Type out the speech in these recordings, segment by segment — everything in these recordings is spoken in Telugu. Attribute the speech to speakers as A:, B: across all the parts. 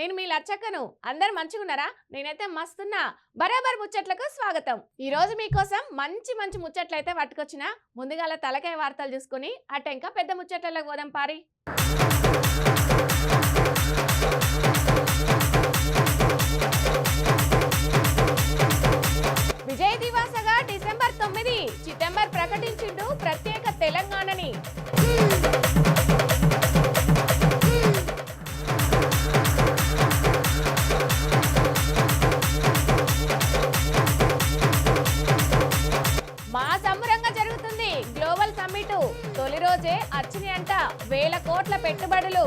A: నేను మీ లచ్చక్కను. అందరు మంచిగున్నారా? నేనైతే మస్తున్నా. బరాబర్ ముచ్చట్లకు స్వాగతం. ఈ రోజు మీకోసం మంచి మంచి ముచ్చట్లు అయితే పట్టుకొచ్చిన ముందుగాల తలకాయ వార్తలు చూసుకుని అటు ఇంకా పెద్ద ముచ్చట్లకు పోదాం పారి. విజయ్ దివాసగా డిసెంబర్ తొమ్మిది. చిదంబర్ ప్రకటించిండు ప్రత్యేక తెలంగాణని. రోజే అచ్చిని అంట వేల కోట్ల పెట్టుబడులు.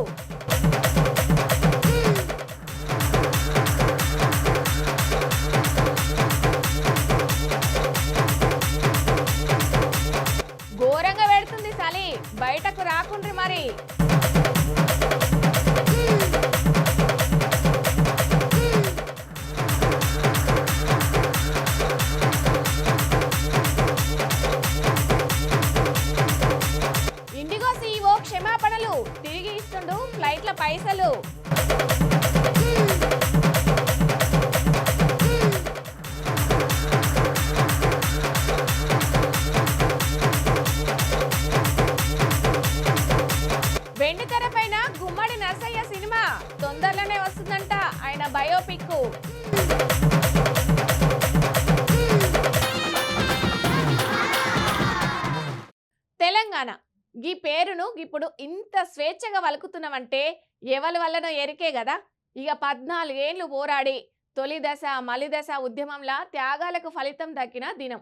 A: ఘోరంగా పెడుతుంది చలి బయటకు రాకుండ్రి మరి. ఇప్పుడు ఇంత స్వేచ్ఛగా వలుకుతున్నామంటే ఎవరి వల్లనో ఎరికే కదా ఇక పద్నాలుగేళ్ళు పోరాడి తొలి దశ మలిదశ ఉద్యమంలా త్యాగాలకు ఫలితం దక్కిన దినం.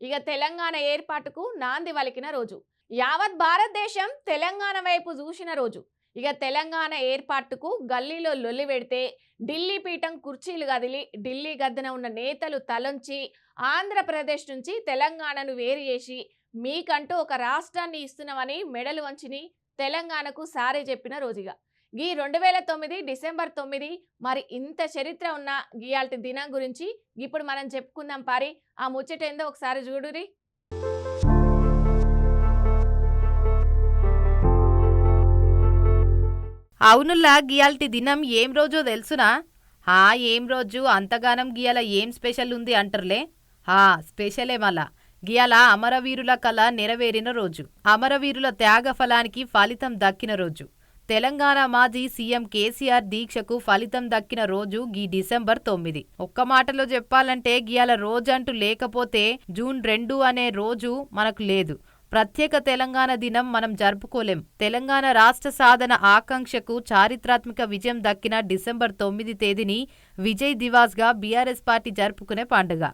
A: ఇక తెలంగాణ ఏర్పాటుకు నాంది వలికిన రోజు. యావత్ భారతదేశం తెలంగాణ వైపు చూసిన రోజు. ఇక తెలంగాణ ఏర్పాటుకు గల్లీలో లొల్లి పెడితే ఢిల్లీ పీఠం కుర్చీలు కదిలి ఢిల్లీ గద్దెన ఉన్న నేతలు తలొంచి ఆంధ్రప్రదేశ్ నుంచి తెలంగాణను వేరు చేసి మీకంటూ ఒక రాష్ట్రాన్ని ఇస్తున్నామని మెడలు వంచిని తెలంగాణకు సారే చెప్పిన రోజుగా. గీ రెండు వేల తొమ్మిది డిసెంబర్ తొమ్మిది మరి ఇంత చరిత్ర ఉన్న గీయాల్టి దినం గురించి ఇప్పుడు మనం చెప్పుకుందాం పారి. ఆ ముచ్చట ఏందో ఒకసారి చూడురి.
B: అవునుల్లా గియాల్టి దినం ఏం రోజో తెలుసునా? ఆ ఏం రోజు? అంతగానం గియాల ఏం స్పెషల్ ఉంది అంటర్లే? హా స్పెషలే మళ్ళా. గియాల అమరవీరుల కళ నెరవేరిన రోజు. అమరవీరుల త్యాగ ఫలానికి ఫలితం దక్కిన రోజు. తెలంగాణ మాజీ సీఎం కేసీఆర్ దీక్షకు ఫలితం దక్కిన రోజు గీ డిసెంబర్ తొమ్మిది. ఒక్క మాటలో చెప్పాలంటే గియాల రోజంటూ లేకపోతే జూన్ రెండు అనే రోజు మనకు లేదు. ప్రత్యేక తెలంగాణ దినం మనం జరుపుకోలేం. తెలంగాణ రాష్ట్ర సాధన ఆకాంక్షకు చారిత్రాత్మక విజయం దక్కిన డిసెంబర్ తొమ్మిది తేదీని విజయ్ దివాస్గా బీఆర్ఎస్ పార్టీ జరుపుకునే పండుగ.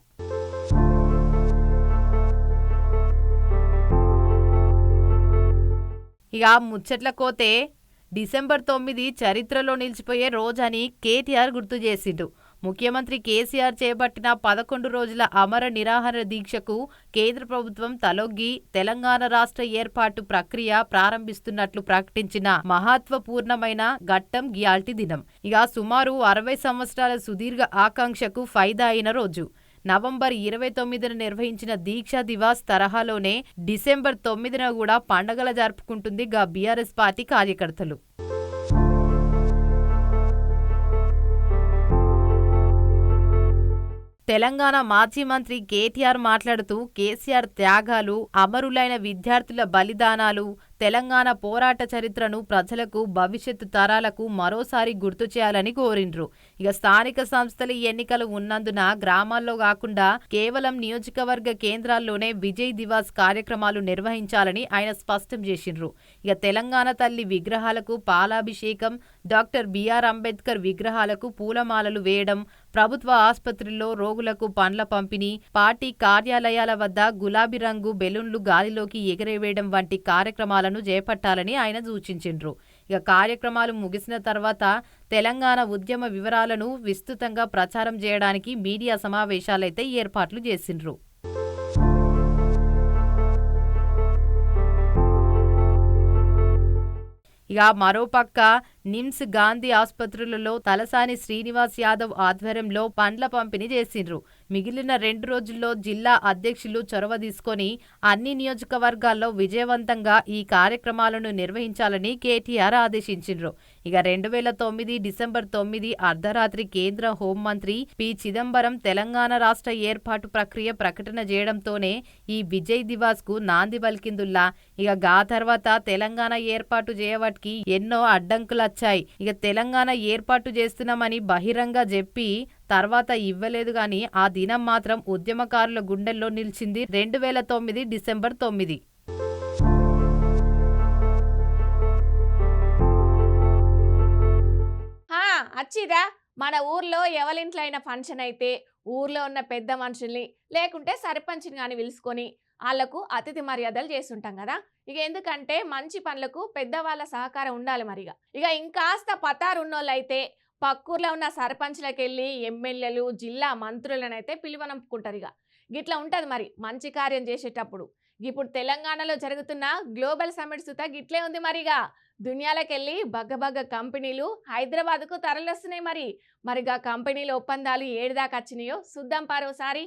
B: ఇక ముచ్చట్ల కోతే డిసెంబర్ తొమ్మిది చరిత్రలో నిలిచిపోయే రోజని కేటీఆర్ గుర్తు చేసిండు. ముఖ్యమంత్రి కేసీఆర్ చేపట్టిన పదకొండు రోజుల అమర నిరాహార దీక్షకు కేంద్ర ప్రభుత్వం తలొగ్గి తెలంగాణ రాష్ట్ర ఏర్పాటు ప్రక్రియ ప్రారంభిస్తున్నట్లు ప్రకటించిన మహత్వపూర్ణమైన ఘట్టం గియాల్టి దినం. ఇక సుమారు అరవై సంవత్సరాల సుదీర్ఘ ఆకాంక్షకు ఫైదా అయిన రోజు. నవంబర్ ఇరవై తొమ్మిదిన నిర్వహించిన దీక్షా దివాస్ తరహాలోనే డిసెంబర్ తొమ్మిదిన కూడా పండగల జరుపుకుంటుంది గా బీఆర్ఎస్ పార్టీ కార్యకర్తలు. తెలంగాణ మాజీ మంత్రి కేటీఆర్ మాట్లాడుతూ కేసీఆర్ త్యాగాలు అమరులైన విద్యార్థుల బలిదానాలు తెలంగాణ పోరాట చరిత్రను ప్రజలకు భవిష్యత్తు తరాలకు మరోసారి గుర్తు చేయాలని కోరిండ్రు. ఇక స్థానిక సంస్థల ఎన్నికలు ఉన్నందున గ్రామాల్లో కాకుండా కేవలం నియోజకవర్గ కేంద్రాల్లోనే విజయ్ దివాస్ కార్యక్రమాలు నిర్వహించాలని ఆయన స్పష్టం చేసిండ్రు. ఇక తెలంగాణ తల్లి విగ్రహాలకు పాలాభిషేకం డాక్టర్ బిఆర్ అంబేద్కర్ విగ్రహాలకు పూలమాలలు వేయడం ప్రభుత్వ ఆసుపత్రుల్లో రోగులకు పండ్ల పంపిణీ పార్టీ కార్యాలయాల వద్ద గులాబీ రంగు బెలూన్లు గాలిలోకి ఎగిరేవేయడం వంటి కార్యక్రమాలను చేపట్టాలని ఆయన సూచించిండ్రు. ఇక కార్యక్రమాలు ముగిసిన తర్వాత తెలంగాణ ఉద్యమ వివరాలను విస్తృతంగా ప్రచారం చేయడానికి మీడియా సమావేశాలైతే ఏర్పాట్లు చేసిండ్రు. ఇక మరోపక్క నిమ్స్ గాంధీ ఆసుపత్రులలో తలసాని శ్రీనివాస్ యాదవ్ ఆధ్వర్యంలో పండ్ల పంపిణీ చేసిండ్రు. మిగిలిన రెండు రోజుల్లో జిల్లా అధ్యక్షులు చొరవ తీసుకొని అన్ని నియోజకవర్గాల్లో విజయవంతంగా ఈ కార్యక్రమాలను నిర్వహించాలని కేటీఆర్ ఆదేశించిండ్రు. ఇక రెండు వేల తొమ్మిది డిసెంబర్ తొమ్మిది అర్ధరాత్రి కేంద్ర హోంమంత్రి పి. చిదంబరం తెలంగాణ రాష్ట్ర ఏర్పాటు ప్రక్రియ ప్రకటన చేయడంతోనే ఈ విజయ్ దివాస్కు నాంది పలికిందుల్లా. ఇక గా తర్వాత తెలంగాణ ఏర్పాటు చేయవాటికి ఎన్నో అడ్డంకులొచ్చాయి. ఇక తెలంగాణ ఏర్పాటు చేస్తున్నామని బహిరంగ చెప్పి తర్వాత ఇవ్వలేదు గాని ఆ దినం మాత్రం ఉద్యమకారుల గుండెల్లో నిలిచింది రెండు వేల తొమ్మిది డిసెంబర్ తొమ్మిది.
A: అచ్చిదా అచ్చిరా మన ఊర్లో ఎవరింట్లో అయిన ఫంక్షన్ అయితే ఊర్లో ఉన్న పెద్ద మనుషుల్ని లేకుంటే సర్పంచ్ని కానీ పిలుచుకొని వాళ్ళకు అతిథి మర్యాదలు చేస్తుంటాం కదా. ఇక ఎందుకంటే మంచి పనులకు పెద్దవాళ్ళ సహకారం ఉండాలి మరిగా. ఇక ఇంకాస్త పతారు ఉన్నోళ్ళైతే పక్కూర్లో ఉన్న సర్పంచ్లకు వెళ్ళి ఎమ్మెల్యేలు జిల్లా మంత్రులనైతే పిలువనంపుకుంటారు ఇక గిట్లా ఉంటుంది మరి మంచి కార్యం చేసేటప్పుడు. ఇప్పుడు తెలంగాణలో జరుగుతున్న గ్లోబల్ సమ్మిట్ సుత గిట్లే ఉంది మరిగా దునియాలకెళ్ళి బగ్గబగ్గ కంపెనీలు హైదరాబాద్కు తరలిస్తున్నాయి మరి. మరిగా కంపెనీల ఒప్పందాలు ఏడుదాకా వచ్చినాయో చూద్దాం పారోసారి.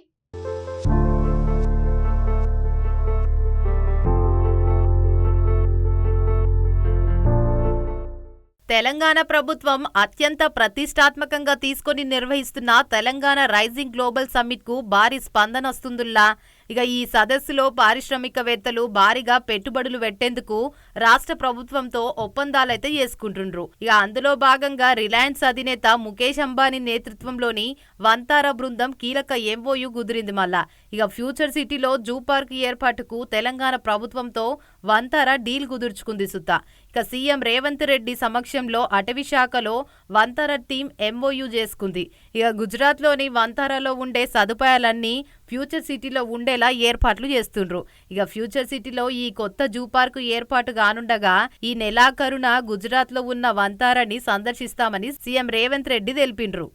B: తెలంగాణ ప్రభుత్వం అత్యంత ప్రతిష్టాత్మకంగా తీసుకొని నిర్వహిస్తున్న తెలంగాణ రైజింగ్ గ్లోబల్ సమ్మిట్కు భారీ స్పందన వస్తుందిల్లా. ఇక ఈ సదస్సులో పారిశ్రామికవేత్తలు భారీగా పెట్టుబడులు పెట్టేందుకు రాష్ట్ర ప్రభుత్వంతో ఒప్పందాలైతే చేసుకుంటుండ్రు. ఇక అందులో భాగంగా రిలయన్స్ అధినేత ముఖేష్ అంబానీ నేతృత్వంలోని వంతార బృందం కీలక ఎంఓయు కుదిరింది మళ్ళా. ఇక ఫ్యూచర్ సిటీలో జూ పార్క్ ఏర్పాటుకు తెలంగాణ ప్రభుత్వంతో వంతార డీల్ కుదుర్చుకుంది సుత. ఇక సీఎం రేవంత్ రెడ్డి సమక్షంలో అటవీ శాఖలో వంతర టీం ఎంఓయు చేసుకుంది. ఇక గుజరాత్లోని వంతరలో ఉండే సదుపాయాలన్నీ ఫ్యూచర్ సిటీలో ఉండేలా ఏర్పాట్లు చేస్తుండ్రు. ఇక ఫ్యూచర్ సిటీలో ఈ కొత్త జూ పార్కు ఏర్పాటు కానుండగా ఈ నెలాఖరున గుజరాత్లో ఉన్న వంతారని సందర్శిస్తామని సీఎం రేవంత్ రెడ్డి తెలిపిండ్రు.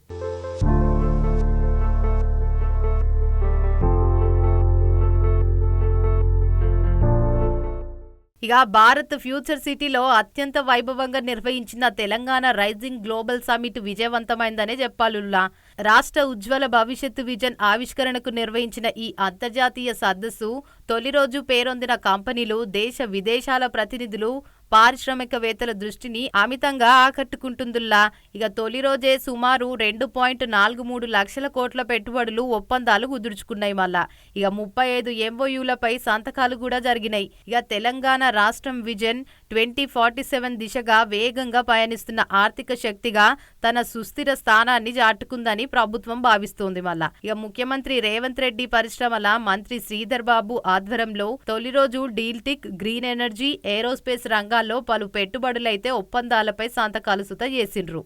B: ఇక భారత్ ఫ్యూచర్ సిటీలో అత్యంత వైభవంగా నిర్వహించిన తెలంగాణ రైజింగ్ గ్లోబల్ సమిట్ విజయవంతమైందనే చెప్పాలుల్లా. రాష్ట్ర ఉజ్వల భవిష్యత్తు విజన్ ఆవిష్కరణకు నిర్వహించిన ఈ అంతర్జాతీయ సదస్సు తొలి రోజు పేరొందిన కంపెనీలు దేశ విదేశాల ప్రతినిధులు పారిశ్రామికవేత్తల దృష్టిని అమితంగా ఆకట్టుకుంటుందిల్లా. ఇక తొలి రోజే సుమారు రెండు పాయింట్ నాలుగు మూడు లక్షల కోట్ల పెట్టుబడులు ఒప్పందాలు కుదుర్చుకున్నాయి మళ్ళా. ఇక ముప్పై ఐదు ఎంఓయూలపై సంతకాలు కూడా జరిగినాయి. ఇక తెలంగాణ రాష్ట్రం విజన్ ట్వంటీ ఫార్టీ సెవెన్ దిశగా వేగంగా పయనిస్తున్న ఆర్థిక శక్తిగా తన సుస్థిర స్థానాన్ని చాటుకుందని ప్రభుత్వం భావిస్తోంది మళ్ళా. ఇక ముఖ్యమంత్రి రేవంత్ రెడ్డి పరిశ్రమల మంత్రి శ్రీధర్ బాబు ఆధ్వర్యంలో తొలి రోజు డీల్టిక్ గ్రీన్ ఎనర్జీ ఏరోస్పేస్ రంగాల్లో పలు పెట్టుబడులైతే ఒప్పందాలపై సంతకాలు సుత చేసిండ్రు.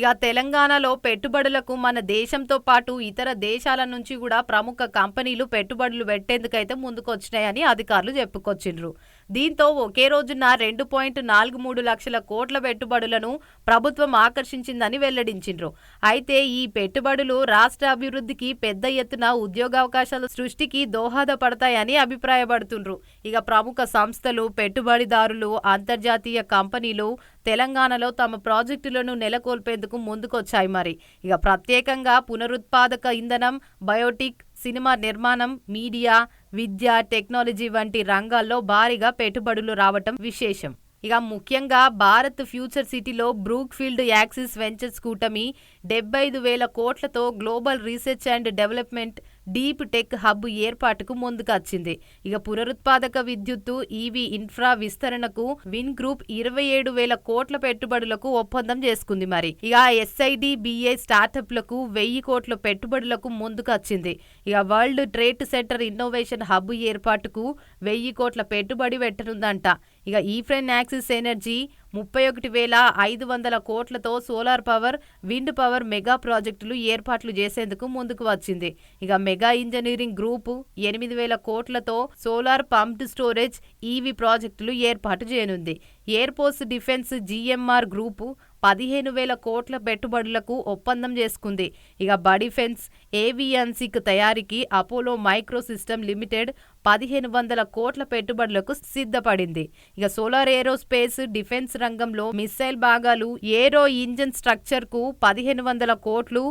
B: ఇక తెలంగాణలో పెట్టుబడులకు మన దేశంతో పాటు ఇతర దేశాల నుంచి కూడా ప్రముఖ కంపెనీలు పెట్టుబడులు పెట్టేందుకైతే ముందుకొచ్చినాయని అధికారులు చెప్పుకొచ్చిండ్రు. దీంతో ఒకే రోజున రెండు పాయింట్ నాలుగు మూడు లక్షల కోట్ల పెట్టుబడులను ప్రభుత్వం ఆకర్షించిందని వెల్లడించిండ్రు. అయితే ఈ పెట్టుబడులు రాష్ట్ర అభివృద్ధికి పెద్ద ఎత్తున ఉద్యోగావకాశాల సృష్టికి దోహదపడతాయని అభిప్రాయపడుతుండ్రు. ఇక ప్రముఖ సంస్థలు పెట్టుబడిదారులు అంతర్జాతీయ కంపెనీలు తెలంగాణలో తమ ప్రాజెక్టులను నెలకొల్పేందుకు ముందుకొచ్చాయి మరి. ఇక ప్రత్యేకంగా పునరుత్పాదక ఇంధనం బయోటిక్ సినిమా నిర్మాణం మీడియా విద్య టెక్నాలజీ వంటి రంగాల్లో భారీగా పెట్టుబడులు రావటం విశేషం. ఇక ముఖ్యంగా భారత్ ఫ్యూచర్ సిటీలో బ్రూక్ ఫీల్డ్ యాక్సిస్ వెంచర్స్ కూటమి డెబ్బై ఐదు వేల కోట్లతో global research and development deep tech hub ఏర్పాటుకు ముందుకొచ్చింది. ఇక పునరుత్పాదక విద్యుత్తు ఈవీ ఇన్ఫ్రా విస్తరణకు విన్ గ్రూప్ ఇరవై ఏడు వేల కోట్ల పెట్టుబడులకు ఒప్పందం చేసుకుంది మరి. ఇక ఎస్ఐడి బిఏ స్టార్టప్లకు వెయ్యి కోట్ల పెట్టుబడులకు ముందుకొచ్చింది. ఇక world trade centre innovation hub ఏర్పాటుకు వెయ్యి కోట్ల పెట్టుబడి పెట్టనుందంట. ఇక ఈఫ్రెన్ యాక్సిస్ ఎనర్జీ ముప్పై ఒకటి వేల ఐదు వందల కోట్లతో solar power wind power mega ప్రాజెక్టులు ఏర్పాట్లు చేసేందుకు ముందుకు వచ్చింది. ఇక మెగా ఇంజనీరింగ్ గ్రూపు ఎనిమిది వేల కోట్లతో సోలార్ పంప్డ్ స్టోరేజ్ ఈవీ ప్రాజెక్టులు ఏర్పాటు చేయనుంది. Air force defence GMR group పదిహేను వేల కోట్ల పెట్టుబడులకు ఒప్పందం చేసుకుంది. ఇక బడిఫెన్స్ ఏవియన్సిక్ తయారీకి అపోలో మైక్రో సిస్టమ్ లిమిటెడ్ పదిహేను వందల కోట్ల పెట్టుబడులకు సిద్ధపడింది. ఇక సోలార్ ఏరోస్పేస్ డిఫెన్స్ రంగంలో మిస్సైల్ భాగాలు ఏరో ఇంజన్ స్ట్రక్చర్కు పదిహేను వందల కోట్లు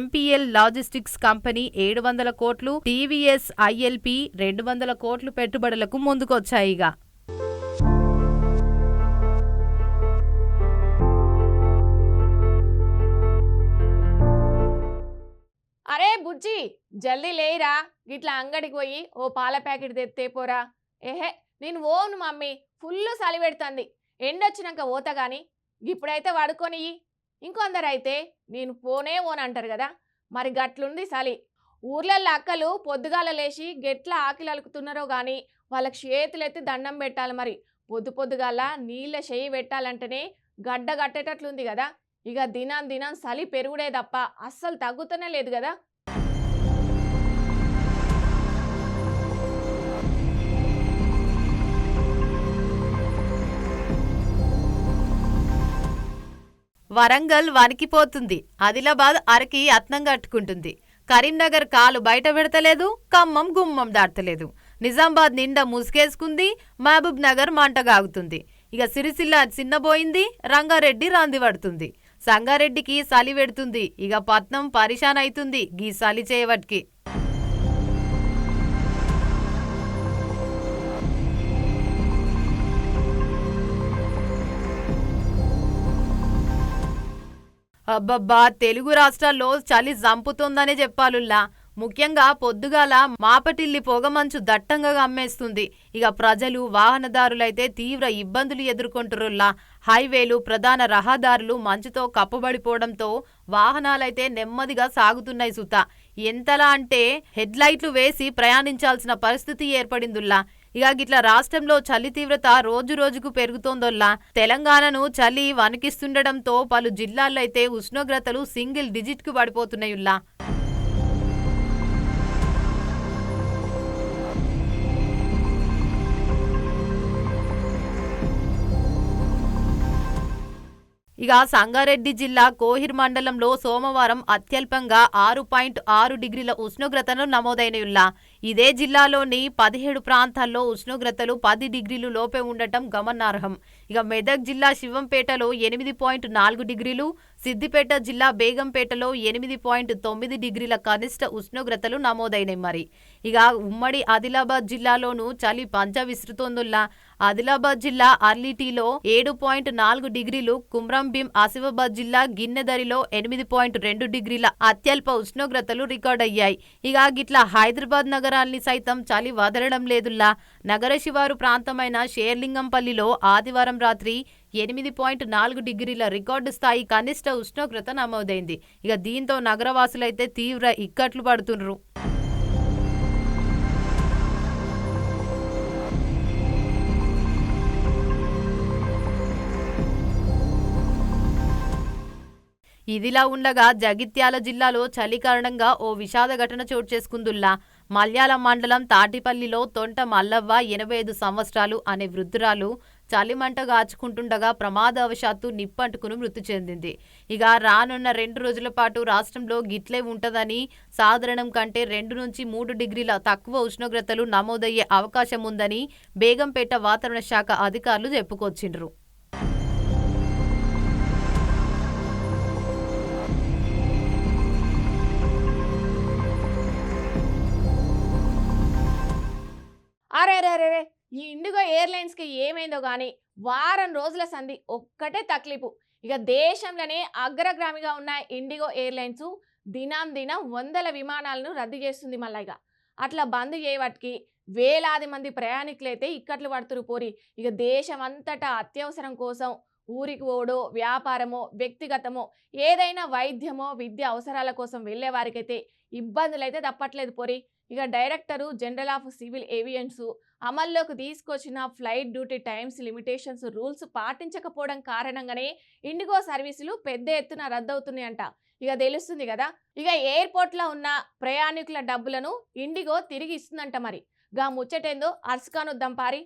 B: ఎంపీఎల్ లాజిస్టిక్స్ కంపెనీ ఏడు వందల కోట్లు టీవీఎస్ ఐఎల్పి రెండు వందల కోట్లు పెట్టుబడులకు ముందుకొచ్చాయి
A: అరే బుజ్జి జల్దీ లేయిరా. ఇట్లా అంగడికి పోయి ఓ పాల ప్యాకెట్ తెత్తే పోరా. ఏహే నేను ఓను మమ్మీ. ఫుల్ సలి పెడుతుంది. ఎండొచ్చినాక పోతా కానీ ఇప్పుడైతే వాడుకొని ఇంకొందరు అయితే నేను పోనే ఓన్ అంటారు కదా. మరి గట్లుంది సలి ఊర్లల్లో అక్కలు పొద్దుగాల లేచి గెట్ల ఆకిలు అలుకుతున్నారో కానీ వాళ్ళకి చేతులెత్తి దండం పెట్టాలి మరి. పొద్దు పొద్దుగాల నీళ్ళ చేయి పెట్టాలంటేనే గడ్డ కట్టేటట్లుంది కదా. ఇక దినం దినం చలి పెరుగుడే తప్ప అస్సలు తగ్గుతూనే లేదు కదా.
B: వరంగల్ వణికిపోతుంది. ఆదిలాబాద్ అరకి అత్నం కట్టుకుంటుంది. కరీంనగర్ కాలు బయట పెడతలేదు ఖమ్మం గుమ్మం దాటలేదు నిజామాబాద్ నిండా ముసుగేసుకుంది మహబూబ్ నగర్ మంటగాగుతుంది ఇక సిరిసిల్ల చిన్నబోయింది రంగారెడ్డి రాంది పడుతుంది. సంగారెడ్డికి సలి పెడుతుంది ఇక పట్నం పరిశాన్ అవుతుంది గీ సలి చేయవట్కి అబ్బబ్బా తెలుగు రాష్ట్రాల్లో చలి జంపుతోందనే చెప్పాలుల్లా. ముఖ్యంగా పొద్దుగాల మాపటిల్లి పొగమంచు దట్టంగా అమ్మేస్తుంది. ఇక ప్రజలు వాహనదారులైతే తీవ్ర ఇబ్బందులు ఎదుర్కొంటురుల్లా. హైవేలు ప్రధాన రహదారులు మంచుతో కప్పబడిపోవడంతో వాహనాలైతే నెమ్మదిగా సాగుతున్నాయి సుత. ఎంతలా అంటే హెడ్లైట్లు వేసి ప్రయాణించాల్సిన పరిస్థితి ఏర్పడిందుల్లా. ఇక గిట్ల రాష్ట్రంలో చలి తీవ్రత రోజు రోజుకు పెరుగుతోందొల్లా. తెలంగాణను చలి వణికిస్తుండటంతో పలు జిల్లాల్లో అయితే ఉష్ణోగ్రతలు సింగిల్ డిజిట్కు పడిపోతున్నాయుల్లా. ఇక సంగారెడ్డి జిల్లా కోహిర్ మండలంలో సోమవారం అత్యల్పంగా ఆరు పాయింట్ ఆరు డిగ్రీల ఉష్ణోగ్రతను నమోదైనయుల్లా. ఇదే జిల్లాలోని పదిహేడు ప్రాంతాల్లో ఉష్ణోగ్రతలు పది డిగ్రీలు లోపే ఉండటం గమనార్హం. ఇక మెదక్ జిల్లా శివంపేటలో ఎనిమిది పాయింట్ నాలుగు డిగ్రీలు సిద్దిపేట జిల్లా బేగంపేటలో ఎనిమిది పాయింట్ తొమ్మిది డిగ్రీల కనిష్ట ఉష్ణోగ్రతలు నమోదైనాయి మరి. ఇక ఉమ్మడి ఆదిలాబాద్ జిల్లాలోనూ చలి పంచ విస్తృతోందుల్లా ఆదిలాబాద్ జిల్లా అర్లిటీలో ఏడు పాయింట్ నాలుగు డిగ్రీలు కుమ్రంభీం ఆసిఫాబాద్ జిల్లా గిన్నెదరిలో ఎనిమిది పాయింట్ రెండు డిగ్రీల అత్యల్ప ఉష్ణోగ్రతలు రికార్డయ్యాయి. ఇక గిట్ల హైదరాబాద్ నగరాల్ని సైతం చలి వదలడం లేదుల్లా. నగర శివారు ప్రాంతమైన షేర్లింగంపల్లిలో ఆదివారం రాత్రి ఎనిమిది పాయింట్ నాలుగు డిగ్రీల రికార్డు స్థాయి కనిష్ట ఉష్ణోగ్రత నమోదైంది. ఇక దీంతో నగరవాసులైతే తీవ్ర ఇక్కట్లు పడుతున్నారు. ఇదిలా ఉండగా జగిత్యాల జిల్లాలో చలి కారణంగా ఓ విషాద ఘటన చోటు చేసుకుందుల్లా. మల్యాల మండలం తాటిపల్లిలో తొంట మల్లవ్వ ఎనభై ఐదు సంవత్సరాలు అనే వృద్ధురాలు చలిమంట గాచుకుంటుండగా ప్రమాదవశాత్తు నిప్పంటుకుని మృతి చెందింది. ఇక రానున్న రెండు రోజుల పాటు రాష్ట్రంలో గిట్లే ఉంటుందని సాధారణం కంటే రెండు నుంచి మూడు డిగ్రీల తక్కువ ఉష్ణోగ్రతలు నమోదయ్యే అవకాశం ఉందని బేగంపేట వాతావరణ శాఖ అధికారులు చెప్పుకొచ్చిండ్రు.
A: అరే రే ఈ ఇండిగో ఎయిర్లైన్స్కి ఏమైందో కానీ వారం రోజుల సంధి ఒక్కటే తక్లీపు. ఇక దేశంలోనే అగ్రగామిగా ఉన్న ఇండిగో ఎయిర్లైన్స్ దినం దినం వందల విమానాలను రద్దు చేస్తుంది మళ్ళా ఇక. అట్లా బంద్ చేయబట్టికి వేలాది మంది ప్రయాణికులైతే ఇక్కట్లు పడుతురు పోరి. ఇక దేశం అంతటా అత్యవసరం కోసం ఊరికి ఓడో వ్యాపారమో వ్యక్తిగతమో ఏదైనా వైద్యమో విద్య అవసరాల కోసం వెళ్ళే వారికైతే ఇబ్బందులు అయితే తప్పట్లేదు పోరి. ఇక డైరెక్టరు జనరల్ ఆఫ్ సివిల్ ఏవియన్స్ అమల్లోకి తీసుకొచ్చిన flight duty times limitations rules పాటించకపోవడం కారణంగానే ఇండిగో సర్వీసులు పెద్ద ఎత్తున రద్దవుతున్నాయంట. ఇక తెలుస్తుంది కదా ఇక ఎయిర్పోర్ట్లో ఉన్న ప్రయాణికుల డబ్బులను ఇండిగో తిరిగి ఇస్తుందంట మరి. గా ముచ్చటేందో అర్స్కాను దంపారి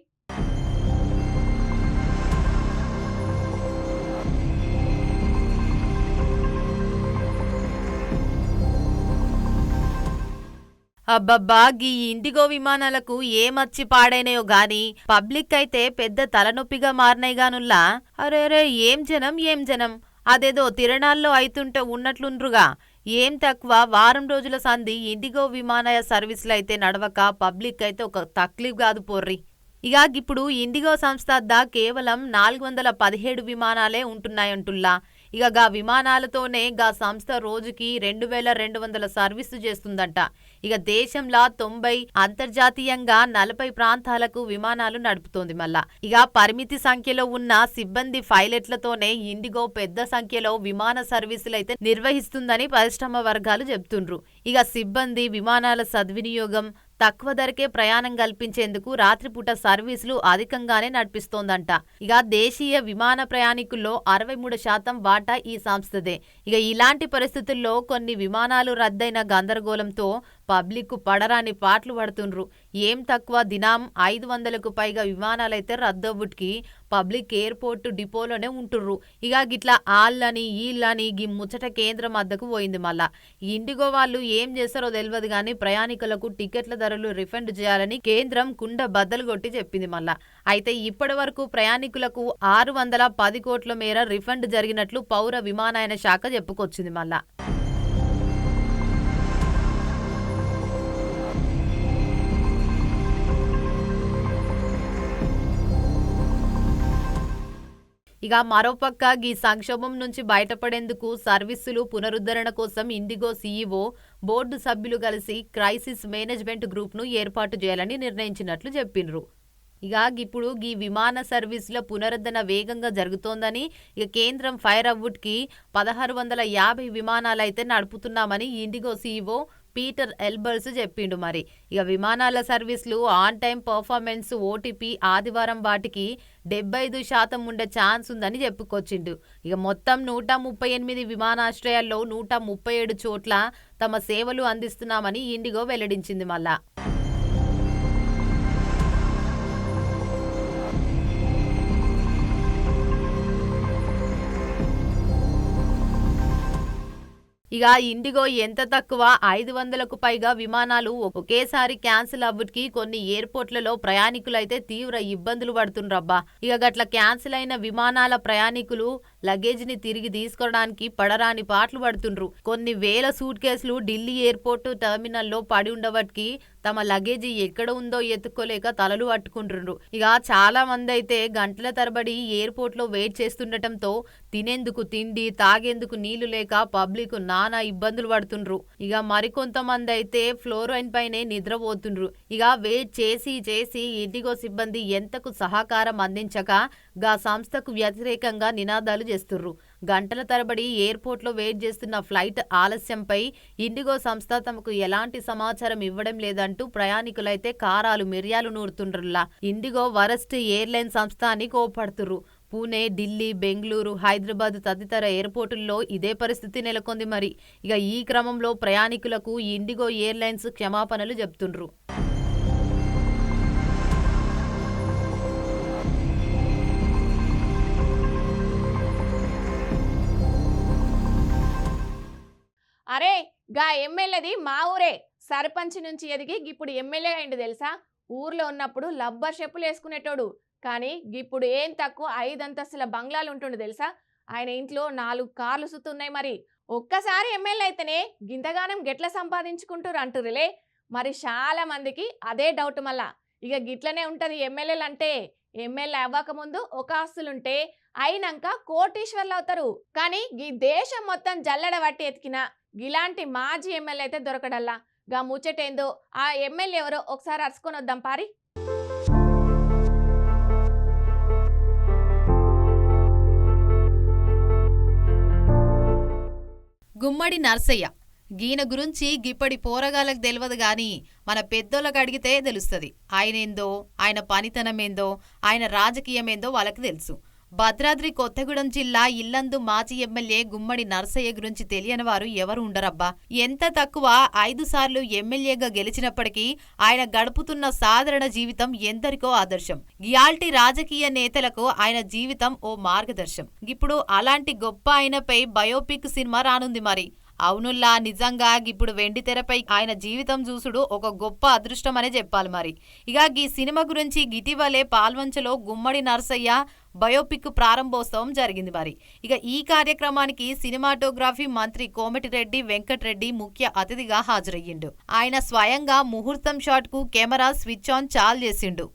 B: అబ్బబ్బా గీ ఇండిగో విమానాలకు ఏమచ్చి పాడైనయో గాని పబ్లిక్ అయితే పెద్ద తలనొప్పిగా మారినాయి అరే అరేరే ఏం జనం ఏం జనం? అదేదో తిరణాల్లో అయితుంటే ఉన్నట్లుండ్రుగా. ఏం తక్కువ వారం రోజుల సంధి ఇండిగో విమానయ సర్వీసులు అయితే నడవక పబ్లిక్ అయితే ఒక తక్లీఫ్ కాదు పోర్రి. ఇక ఇప్పుడు ఇండిగో సంస్థ కేవలం నాలుగు వందల పదిహేడు విమానాలే ఉంటున్నాయంటుల్లా. ఇక గా విమానాలతోనే గా సంస్థ రోజుకి రెండు వేల రెండు వందల సర్వీసు చేస్తుందంట. ఇక దేశంలో తొంభై అంతర్జాతీయంగా నలభై ప్రాంతాలకు విమానాలు నడుపుతోంది మళ్ళా. ఇక పరిమితి సంఖ్యలో ఉన్న సిబ్బంది పైలట్లతోనే ఇండిగో పెద్ద సంఖ్యలో విమాన సర్వీసులు అయితే నిర్వహిస్తుందని పరిశ్రమ వర్గాలు చెబుతుండ్రు. ఇక సిబ్బంది విమానాల సద్వినియోగం తక్కువ ధరకే ప్రయాణం కల్పించేందుకు రాత్రిపూట సర్వీసులు అధికంగానే నడిపిస్తోందంట. ఇక దేశీయ విమాన ప్రయాణికుల్లో అరవై మూడు శాతం వాటా ఈ సంస్థదే. ఇక ఇలాంటి పరిస్థితుల్లో కొన్ని విమానాలు రద్దయిన గందరగోళంతో పబ్లిక్కు పడరాని పాటలు పడుతుండ్రు. ఏం తక్కువ దినం ఐదు వందలకు పైగా విమానాలైతే రద్దవుట్కి పబ్లిక్ ఎయిర్పోర్ట్ డిపోలోనే ఉంటుర్రు. ఇక గిట్లా ఆళ్ళని ఈళ్ళని గి ముచ్చట కేంద్రం వద్దకు పోయింది మళ్ళా. ఇండిగో వాళ్ళు ఏం చేస్తారో తెలియదు కానీ ప్రయాణికులకు టికెట్ల ధరలు రిఫండ్ చేయాలని కేంద్రం కుండ బద్దలు కొట్టి చెప్పింది మళ్ళా. అయితే ఇప్పటి వరకు ప్రయాణికులకు ఆరు వందల పది కోట్ల మేర రిఫండ్ జరిగినట్లు పౌర విమానయాన శాఖ చెప్పుకొచ్చింది మళ్ళా. ఇక మరోపక్క ఈ సంక్షోభం నుంచి బయటపడేందుకు సర్వీసులు పునరుద్ధరణ కోసం ఇండిగో సీఈఓ బోర్డు సభ్యులు కలిసి క్రైసిస్ మేనేజ్మెంట్ గ్రూప్ను ఏర్పాటు చేయాలని నిర్ణయించినట్లు చెప్పిండ్రు ఇక ఇప్పుడు ఈ విమాన సర్వీసుల పునరుద్ధరణ వేగంగా జరుగుతోందని ఇక కేంద్రం ఫైర్ అవుట్కి పదహారు వందల యాభై విమానాలు అయితే నడుపుతున్నామని ఇండిగో సీఈఓ పీటర్ ఎల్బర్స్ చెప్పిండు మరి. ఇక విమానాల సర్వీసులు ఆన్ టైం పర్ఫార్మెన్స్ ఓటీపీ ఆదివారం వాటికి డెబ్బై ఐదు శాతం ఉండే ఛాన్స్ ఉందని చెప్పుకొచ్చిండు. ఇక మొత్తం నూట ముప్పై ఎనిమిది విమానాశ్రయాల్లో నూట ముప్పై ఏడు చోట్ల తమ సేవలు అందిస్తున్నామని ఇండిగో వెల్లడించింది మళ్ళా. ఇక ఇండిగో ఎంత తక్కువ? ఐదు వందలకు పైగా విమానాలు ఒకేసారి క్యాన్సిల్ అవ్వటికి కొన్ని ఎయిర్పోర్ట్లలో ప్రయాణికులైతే తీవ్ర ఇబ్బందులు పడుతుండ్రబ్బా. ఇక గట్ల క్యాన్సిల్ అయిన విమానాల ప్రయాణికులు లగేజ్ని తిరిగి తీసుకోవడానికి పడరాని పాటలు పడుతుండ్రు. కొన్ని వేల సూట్ కేసులు ఢిల్లీ ఎయిర్పోర్ట్ టెర్మినల్లో పడి ఉండవటికి తమ లగేజీ ఎక్కడ ఉందో ఎత్తుకోలేక తలలు పట్టుకుంటుండ్రు. ఇక చాలా మంది అయితే గంటల తరబడి ఎయిర్పోర్ట్లో వెయిట్ చేస్తుండటంతో తినేందుకు తిండి తాగేందుకు నీళ్ళు లేక పబ్లిక్ నానా ఇబ్బందులు పడుతుండ్రు. ఇక మరికొంతమంది అయితే ఫ్లోరైన్ పైనే నిద్రపోతుండ్రు. ఇక వెయిట్ చేసి చేసి ఇండిగో సిబ్బంది ఎంతకు సహకారం అందించక గా సంస్థకు వ్యతిరేకంగా నినాదాలు చేస్తుర్రు గంటల తరబడి ఎయిర్పోర్ట్లో వెయిట్ చేస్తున్న ఫ్లైట్ ఆలస్యంపై ఇండిగో సంస్థ తమకు ఎలాంటి సమాచారం ఇవ్వడం లేదంటూ ప్రయాణికులైతే కారాలు మిర్యాలు నూరుతుండ్రులా ఇండిగో వరస్ట్ ఎయిర్లైన్ సంస్థ అని కోపడుతుర్రు పూణే ఢిల్లీ బెంగళూరు హైదరాబాద్ తదితర ఎయిర్పోర్టుల్లో ఇదే పరిస్థితి నెలకొంది మరి. ఇక ఈ క్రమంలో ప్రయాణికులకు ఇండిగో ఎయిర్లైన్స్ క్షమాపణలు చెప్తుండ్రు.
A: అరే గా ఎమ్మెల్యేది మా ఊరే. సర్పంచ్ నుంచి ఎదిగి ఇప్పుడు ఎమ్మెల్యే అయింది తెలుసా? ఊర్లో ఉన్నప్పుడు లబ్బర్ చెప్పులు వేసుకునేటోడు. కానీ ఇప్పుడు ఏం తక్కువ ఐదంతస్తుల బంగ్లాలు ఉంటుండు తెలుసా? ఆయన ఇంట్లో నాలుగు కార్లు సుతున్నాయి మరి. ఒక్కసారి ఎమ్మెల్యే అయితేనే గింతగానం గెట్ల సంపాదించుకుంటారు అంటురులే మరి చాలా మందికి అదే డౌట్ మళ్ళా. ఇక గిట్లనే ఉంటుంది ఎమ్మెల్యేలు అంటే ఎమ్మెల్యే అవ్వకముందు ఒక ఆస్తులుంటే అయినాక కోటీశ్వర్లు అవుతారు. కానీ ఈ దేశం మొత్తం జల్లెడ పట్టి ఎతికిన ఇలాంటి మాజీ ఎమ్మెల్యే అయితే దొరకడల్లా? గా ముచ్చటేందో? ఆ ఎమ్మెల్యే ఎవరో ఒకసారి అరుచుకొని వద్దాం పారి.
B: గుమ్మడి నర్సయ్య. గీన గురించి గిప్పటి పోరగాళ్ళకు తెలియదు గాని మన పెద్దోళ్ళకి అడిగితే తెలుస్తుంది. ఆయనేందో? ఆయన పనితనమేందో? ఆయన రాజకీయమేందో వాళ్ళకి తెలుసు. భద్రాద్రి కొత్తగూడెం జిల్లా ఇల్లందు మాజీ ఎమ్మెల్యే గుమ్మడి నర్సయ్య గురించి తెలియని వారు ఎవరు ఉండరబ్బా? ఎంత తక్కువ ఐదు సార్లు ఎమ్మెల్యేగా గెలిచినప్పటికీ ఆయన గడుపుతున్న సాధారణ జీవితం ఎందరికో ఆదర్శం. గియాల్టీ రాజకీయ నేతలకు ఆయన జీవితం ఓ మార్గదర్శం. ఇప్పుడు అలాంటి గొప్ప ఆయనపై బయోపిక్ సినిమా రానుంది మరి. అవునుల్లా నిజంగా ఇప్పుడు వెండి తెరపై ఆయన జీవితం చూసుడు ఒక గొప్ప అదృష్టం అనే చెప్పాలి మరి. ఇక ఈ సినిమా గురించి ఇటీవలే పాల్వంచలో గుమ్మడి నర్సయ్య బయోపిక్ ప్రారంభోత్సవం జరిగింది మరి. ఇక ఈ కార్యక్రమానికి సినిమాటోగ్రఫీ మంత్రి కోమటిరెడ్డి వెంకటరెడ్డి ముఖ్య అతిథిగా హాజరయ్యిండు. ఆయన స్వయంగా ముహూర్తం షాట్కు కెమెరా స్విచ్ ఆన్ చాల్ చేసిండు.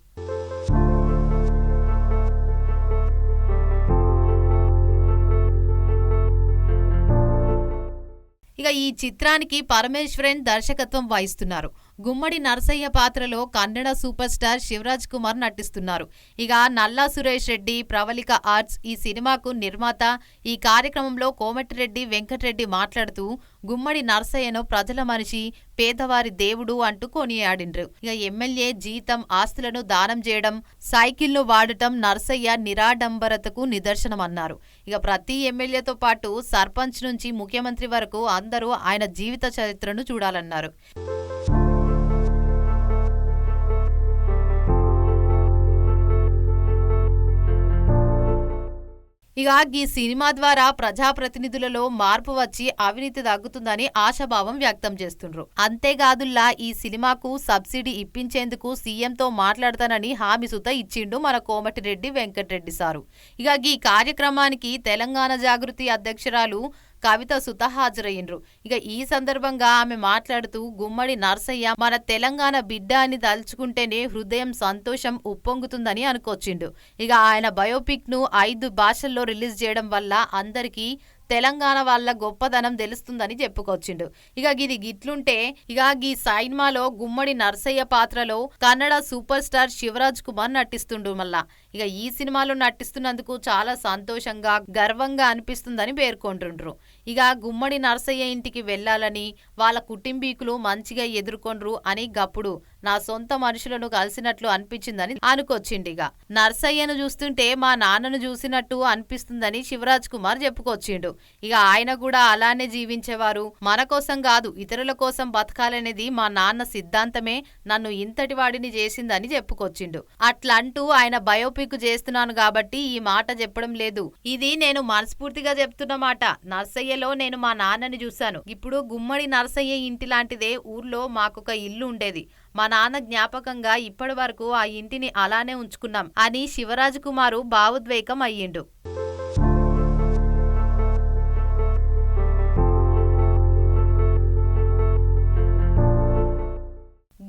B: ఇక ఈ చిత్రానికి పరమేశ్వరన్ దర్శకత్వం వహిస్తున్నారు. గుమ్మడి నరసయ్య పాత్రలో కన్నడ సూపర్ స్టార్ శివరాజ్ కుమార్ నటిస్తున్నారు. ఇక నల్లా సురేష్ రెడ్డి ప్రవళిక ఆర్ట్స్ ఈ సినిమాకు నిర్మాత. ఈ కార్యక్రమంలో కోమటిరెడ్డి వెంకటరెడ్డి మాట్లాడుతూ గుమ్మడి నరసయ్యను ప్రజల మనిషి పేదవారి దేవుడు అంటూ కొనియాడిండ్రు. ఇక ఎమ్మెల్యే జీతం ఆస్తులను దానం చేయడం సైకిల్ను వాడటం నరసయ్య నిరాడంబరతకు నిదర్శనమన్నారు. ఇక ప్రతి ఎమ్మెల్యేతో పాటు సర్పంచ్ నుంచి ముఖ్యమంత్రి వరకు అందరూ ఆయన జీవిత చరిత్రను చూడాలన్నారు. ఇక ఈ సినిమా ద్వారా ప్రజాప్రతినిధులలో మార్పు వచ్చి అవినీతి తగ్గుతుందని ఆశాభావం వ్యక్తం చేస్తుండ్రు. అంతేకాదుల్లా ఈ సినిమాకు సబ్సిడీ ఇప్పించేందుకు సీఎంతో మాట్లాడతానని హామీ సుత ఇచ్చిండు మన కోమటిరెడ్డి వెంకటరెడ్డి సారు. ఇక ఈ కార్యక్రమానికి తెలంగాణ జాగృతి అధ్యక్షురాలు కవిత సుత హాజరయ్యిండ్రు. ఇక ఈ సందర్భంగా ఆమె మాట్లాడుతూ గుమ్మడి నర్సయ్య మన తెలంగాణ బిడ్డ అని తలుచుకుంటేనే హృదయం సంతోషం ఉప్పొంగుతుందని అనుకొచ్చిండు. ఇక ఆయన బయోపిక్ను ఐదు భాషల్లో రిలీజ్ చేయడం వల్ల అందరికీ తెలంగాణ వాళ్ళ గొప్పదనం తెలుస్తుందని చెప్పుకొచ్చిండు. ఇక గిది గిట్లుంటే ఇక గీ సైన్మాలో గుమ్మడి నర్సయ్య పాత్రలో కన్నడ సూపర్ స్టార్ శివరాజ్ కుమార్ నటిస్తుండు మళ్ళా. ఇక ఈ సినిమాలో నటిస్తున్నందుకు చాలా సంతోషంగా గర్వంగా అనిపిస్తుందని పేర్కొంటుండ్రు. ఇక గుమ్మడి నర్సయ్య ఇంటికి వెళ్ళాలని వాళ్ళ కుటుంబీకులు మంచిగా ఎదుర్కొండ్రు అని గప్పుడు నా సొంత మనుషులను కలిసినట్లు అనిపించిందని అనుకొచ్చిండిగ. నర్సయ్యను చూస్తుంటే మా నాన్నను చూసినట్టు అనిపిస్తుందని శివరాజ్ కుమార్ చెప్పుకొచ్చిండు. ఇక ఆయన కూడా అలానే జీవించేవారు. మన కోసం కాదు ఇతరుల కోసం బతకాలనేది మా నాన్న సిద్ధాంతమే నన్ను ఇంతటి వాడిని చేసిందని చెప్పుకొచ్చిండు. అట్లంటూ ఆయన బయోపిక్ చేస్తున్నాను కాబట్టి ఈ మాట చెప్పడం లేదు. ఇది నేను మనస్ఫూర్తిగా చెప్తున్న మాట. నర్సయ్యలో నేను మా నాన్నని చూశాను. ఇప్పుడు గుమ్మడి నర్సయ్య ఇంటి లాంటిదే ఊర్లో మాకొక ఇల్లు ఉండేది. మా నాన్న జ్ఞాపకంగా ఇప్పటి వరకు ఆ ఇంటిని అలానే ఉంచుకున్నాం అని శివరాజ్ కుమారు భావోద్వేగం అయ్యిండు.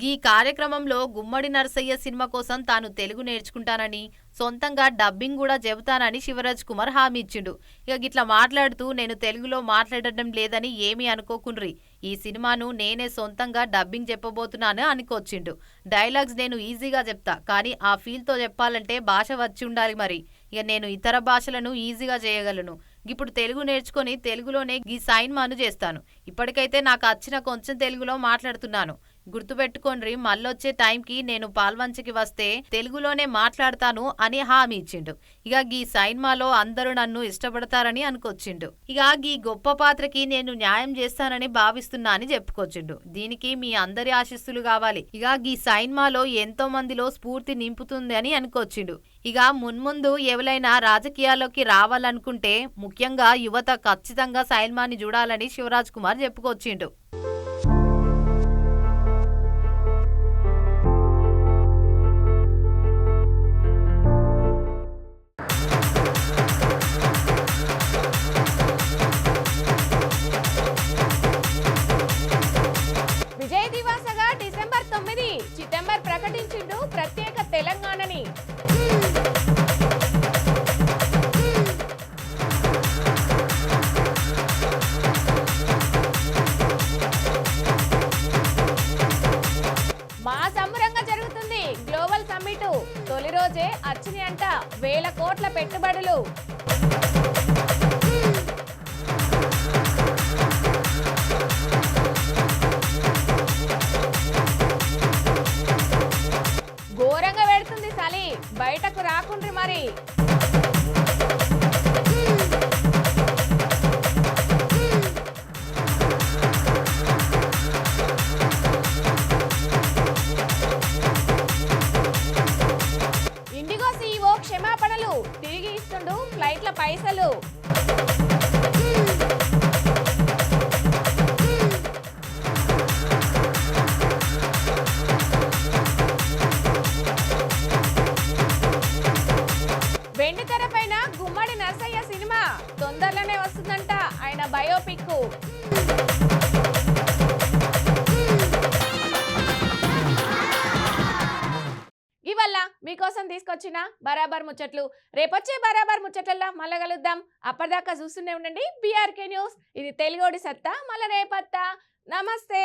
B: ఈ కార్యక్రమంలో గుమ్మడి నరసయ్య సినిమా కోసం తాను తెలుగు నేర్చుకుంటానని సొంతంగా డబ్బింగ్ కూడా చెబుతానని శివరాజ్ కుమార్ హామీ ఇచ్చిండు. ఇక గిట్లా మాట్లాడుతూ నేను తెలుగులో మాట్లాడటం లేదని ఏమీ అనుకోకుండ్రి. ఈ సినిమాను నేనే సొంతంగా డబ్బింగ్ చెప్పబోతున్నాను అనుకొచ్చిండు. డైలాగ్స్ నేను ఈజీగా చెప్తా కానీ ఆ ఫీల్తో చెప్పాలంటే భాష వచ్చి ఉండాలి మరి. ఇక నేను ఇతర భాషలను ఈజీగా చేయగలను. ఇప్పుడు తెలుగు నేర్చుకొని తెలుగులోనే ఈ సైన్మాను చేస్తాను. ఇప్పటికైతే నాకు వచ్చిన కొంచెం తెలుగులో మాట్లాడుతున్నాను. గుర్తుపెట్టుకోండి మళ్ళొచ్చే టైంకి నేను పాల్వంచకి వస్తే తెలుగులోనే మాట్లాడతాను అని హామీ ఇచ్చిండు. ఇక గీ సైన్మాలో అందరూ నన్ను ఇష్టపడతారని అనుకొచ్చిండు. ఇక గీ గొప్ప పాత్రకి నేను న్యాయం చేస్తానని భావిస్తున్నా అని చెప్పుకొచ్చిండు. దీనికి మీ అందరి ఆశీస్సులు కావాలి. ఇక గీ సైన్మాలో ఎంతో మందిలో స్ఫూర్తి నింపుతుంది అని అనుకొచ్చిండు. ఇక మున్ముందు ఎవరైనా రాజకీయాల్లోకి రావాలనుకుంటే ముఖ్యంగా యువత ఖచ్చితంగా సైన్మాని చూడాలని శివరాజ్ కుమార్ చెప్పుకొచ్చిండు.
A: పెట్టుబడులు. ధన్యవాదాలు వెండితెర పైన గుమ్మడి నర్సయ్య సినిమా తొందరలోనే వస్తుందంట ఆయన బయోపిక్ తీసుకొచ్చిన బరాబర్ ముచ్చట్లు. రేపొచ్చే బరాబర్ ముచ్చట్లలో మళ్ళా కలుద్దాం. అప్పటిదాకా చూస్తూనే ఉండండి. బీఆర్కే న్యూస్ ఇది తెలుగోడి సత్తా మళ్ళా రేపత్తా. నమస్తే.